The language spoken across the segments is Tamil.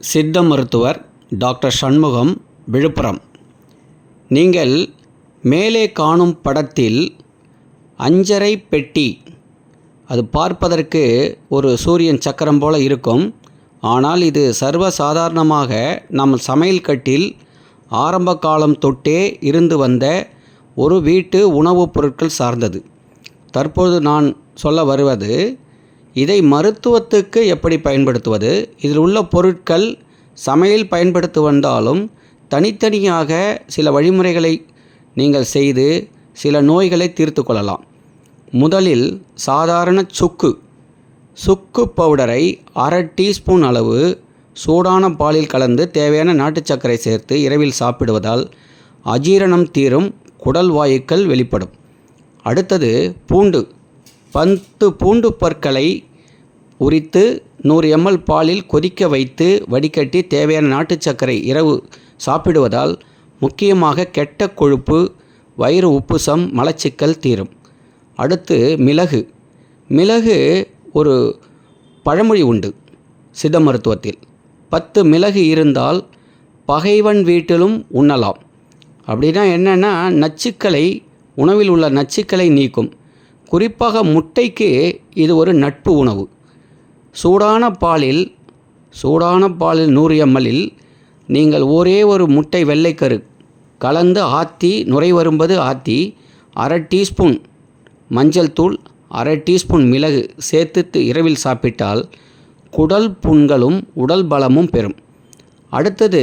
சித்த மருத்துவர் டாக்டர் சண்முகம் விழுப்புரம். நீங்கள் மேலே காணும் படத்தில் அஞ்சரை பெட்டி அது பார்ப்பதற்கு ஒரு சூரியன் சக்கரம் போல இருக்கும். ஆனால் இது சர்வ சாதாரணமாக நம் சமையல் கட்டில் ஆரம்ப காலம் தொட்டே இருந்து வந்த ஒரு வீட்டு உணவுப் பொருட்கள் சார்ந்தது. தற்போது நான் சொல்ல வருவது இதை மருத்துவத்துக்கு எப்படி பயன்படுத்துவது? இதில் உள்ள பொருட்கள் சமையல் பயன்படுத்தி வந்தாலும் தனித்தனியாக சில வழிமுறைகளை நீங்கள் செய்து சில நோய்களை தீர்த்து கொள்ளலாம். முதலில் சாதாரண சுக்கு. சுக்கு பவுடரை அரை டீஸ்பூன் அளவு சூடான பாலில் கலந்து தேவையான நாட்டு சர்க்கரை சேர்த்து இரவில் சாப்பிடுவதால் அஜீரணம் தீரும் குடல் வாயுக்கள் வெளிப்படும். அடுத்தது பூண்டு. பத்து பூண்டு பற்களை உரித்து நூறு எம்எல் பாலில் கொதிக்க வைத்து வடிகட்டி தேவையான நாட்டு சர்க்கரை இரவு சாப்பிடுவதால் முக்கியமாக கெட்ட கொழுப்பு வயிறு உப்புசம் மலச்சிக்கல் தீரும். அடுத்து மிளகு. மிளகு ஒரு பழமொழி உண்டு சித்த மருத்துவத்தில். பத்து மிளகு இருந்தால் பகைவன் வீட்டிலும் உண்ணலாம். அப்படின்னா என்னென்னா நச்சுக்களை உணவில் உள்ள நச்சுக்களை நீக்கும். குறிப்பாக முட்டைக்கு இது ஒரு நட்பு உணவு. சூடான பாலில் சூடான பாலில் நூறு எம்எல்லில் நீங்கள் ஒரே ஒரு முட்டை வெள்ளைக்கரு கலந்து ஆற்றி நுரை வரும்பது ஆற்றி அரை டீஸ்பூன் மஞ்சள் தூள் அரை டீஸ்பூன் மிளகு சேர்த்து இரவில் சாப்பிட்டால் குடல் புண்களும் உடல் பலமும் பெறும். அடுத்தது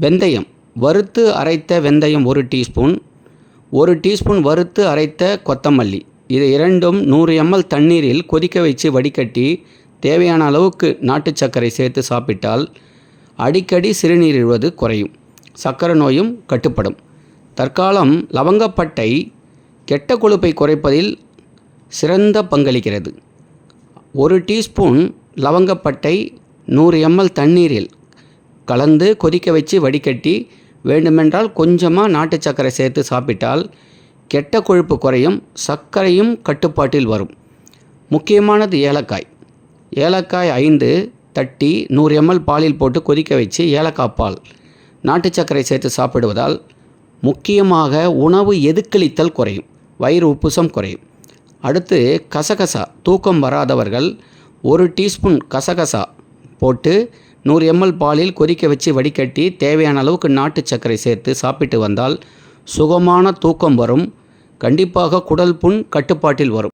வெந்தயம். வறுத்து அரைத்த வெந்தயம் ஒரு டீஸ்பூன் ஒரு டீஸ்பூன் வறுத்து அரைத்த கொத்தமல்லி. இது இரண்டும் நூறு எம்எல் தண்ணீரில் கொதிக்க வச்சு வடிகட்டி தேவையான அளவுக்கு நாட்டு சர்க்கரை சேர்த்து சாப்பிட்டால் அடிக்கடி சிறுநீர் குறையும். சர்க்கரை நோயும் கட்டுப்படும். தற்காலம் லவங்கப்பட்டை கெட்ட கொழுப்பை குறைப்பதில் சிறந்த பங்களிக்கிறது. ஒரு டீஸ்பூன் லவங்கப்பட்டை நூறு எம்எல் தண்ணீரில் கலந்து கொதிக்க வச்சு வடிகட்டி வேண்டுமென்றால் கொஞ்சமாக நாட்டு சர்க்கரை சேர்த்து சாப்பிட்டால் கெட்ட கொழுப்பு குறையும் சர்க்கரையும் கட்டுப்பாட்டில் வரும். முக்கியமானது ஏலக்காய். ஏலக்காய் ஐந்து தட்டி நூறு எம்எல் பாலில் போட்டு கொதிக்க வச்சு ஏலக்காய் பால். நாட்டு சர்க்கரை சேர்த்து சாப்பிடுவதால் முக்கியமாக உணவு எதுக்களித்தல் குறையும். வயிறு உப்புசம் குறையும். அடுத்து கசகசா தூக்கம் வராதவர்கள் ஒரு டீஸ்பூன் கசகசா போட்டு நூறு எம்எல் பாலில் கொதிக்க வச்சு வடிகட்டி தேவையான அளவுக்கு நாட்டு சர்க்கரை சேர்த்து சாப்பிட்டு வந்தால் சுகமான தூக்கம் வரும். கண்டிப்பாக குடல் புண் கட்டுப்பாட்டில் வரும்.